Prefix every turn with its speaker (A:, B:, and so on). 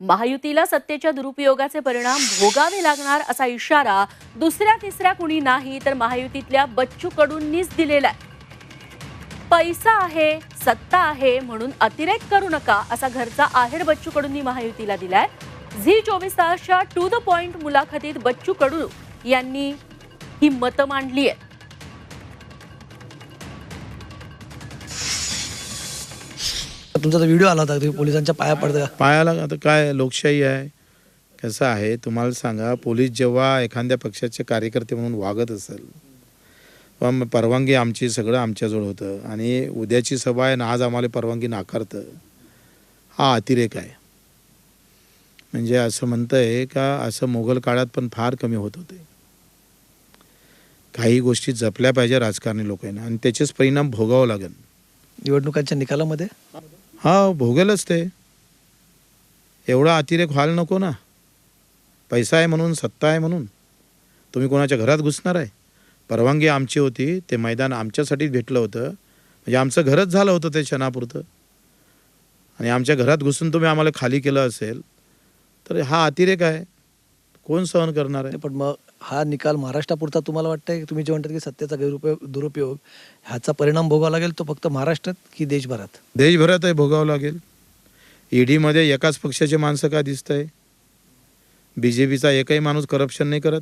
A: महायुतीला सत्तेच्या दुरुपयोगाचे परिणाम भोगावे लागणार असा इशारा दुसऱ्या तिसऱ्या कुणी नाही तर महायुतीतल्या बच्चू कडूंनीच दिलेला आहे. पैसा आहे सत्ता आहे म्हणून अतिरेक करू नका असा घरचा आहेर बच्चू कडूंनी महायुतीला दिलाय. झी चोवीस तासच्या टू द पॉइंट मुलाखतीत बच्चू कडू यांनी ही मतं मांडली आहेत.
B: तुमचा व्हिडिओ आला होता तुम्ही पोलिसांच्या पाया पडता. का
C: पायाला आता काय लोकशाही आहे? कसं आहे? तुम्हाला सांगा पोलीस जेव्हा एखाद्या पक्षाचे कार्यकर्ते म्हणून वागत असेल किंवा मग परवानगी आमची सगळं आमच्याजवळ होतं. आणि उद्याची सभा आहे ना आज आम्हाला परवानगी नाकारतं. हा अतिरेक आहे. म्हणजे असं म्हणतं आहे का असं मोगल काळात पण फार कमी होत होते. काही गोष्टी जपल्या पाहिजे राजकारणी लोकांना आणि त्याचेच परिणाम भोगावं लागेल.
B: निवडणुकांच्या निकालामध्ये?
C: हा भोगेलच ते. एवढा अतिरेक व्हायला नको ना. पैसा आहे म्हणून सत्ता आहे म्हणून. तुम्ही कोणाच्या घरात घुसणार आहे? परवानगी आमची होती ते मैदान आमच्यासाठीच भेटलं होतं. म्हणजे आमचं घरच झालं होतं ते क्षणापुरतं. आणि आमच्या घरात घुसून तुम्ही आम्हाला खाली केलं असेल तर हा अतिरेक आहे. कोण सहन करणार आहे?
B: पण मग हा निकाल महाराष्ट्रापुरता तुम्हाला वाटतंय? तुम्ही जे म्हणतात की सत्तेचा गैरउपयोग दुरुपयोग ह्याचा परिणाम भोगावा लागेल तो फक्त महाराष्ट्रात की देशभरात?
C: देशभरातही भोगावं लागेल. ईडीमध्ये एकाच पक्षाचे माणसं का दिसत आहे बी जे पीचा एकही माणूस करप्शन नाही करत.